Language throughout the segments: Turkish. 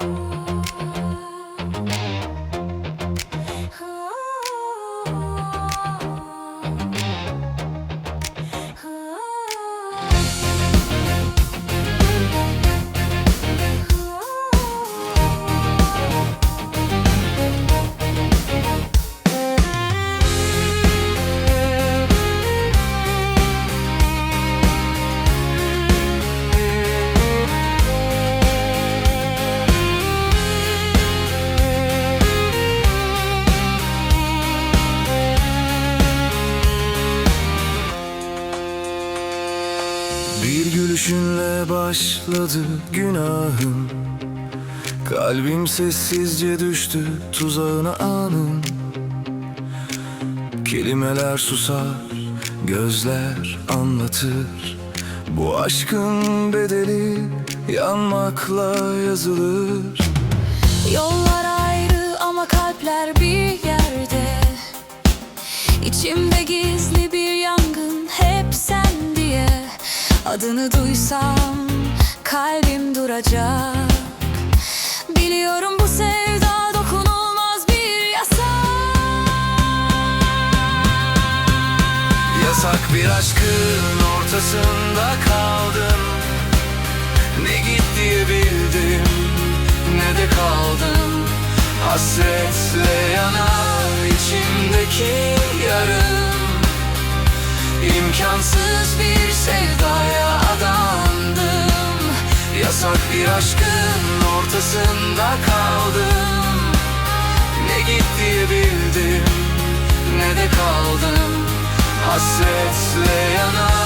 Bir gülüşünle başladı günahım. Kalbim sessizce düştü tuzağına anım. Kelimeler susar, gözler anlatır. Bu aşkın bedeli yanmakla yazılır. Yollar ayrı ama kalpler bir Adını duysam kalbim duracak. Biliyorum bu sevda dokunulmaz bir yasak Yasak bir aşkın ortasında kaldım. Ne git diyebildim ne de kaldım. Hasretle yanar içimdeki yarım. İmkansız bir sevdaya Yasak bir aşkın ortasında kaldım. Ne git diyebildim ne de kaldım. Hasretle yanar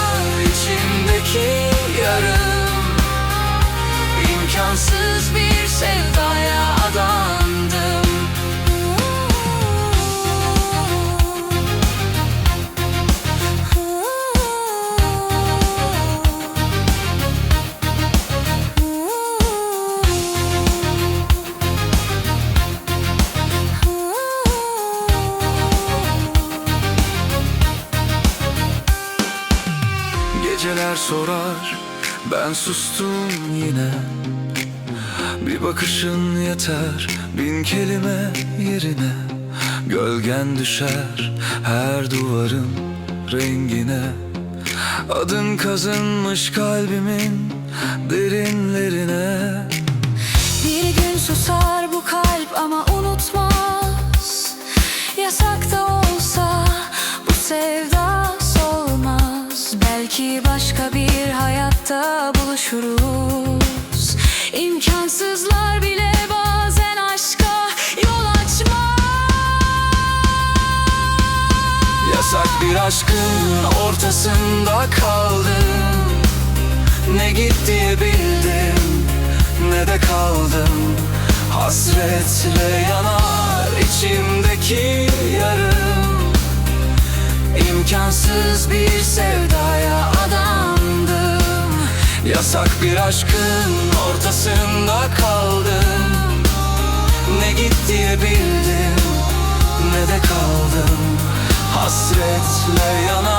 Geceler sorar. Ben sustum yine. Bir bakışın yeter. Bin kelime yerine. Gölgen düşer her duvarın rengine. Adın kazınmış kalbimin derinlerine. Bir gün susar bu Belki başka bir hayatta buluşuruz. İmkansızlar bile bazen aşka yol açmaz. Yasak bir aşkın ortasında kaldım. Ne git diyebildim ne de kaldım. Hasretle yanar içimdeki yarım. İmkansız bir adandım Yasak bir aşkın ortasında kaldım. Ne git diyebildim ne de kaldım. Hasretle yanar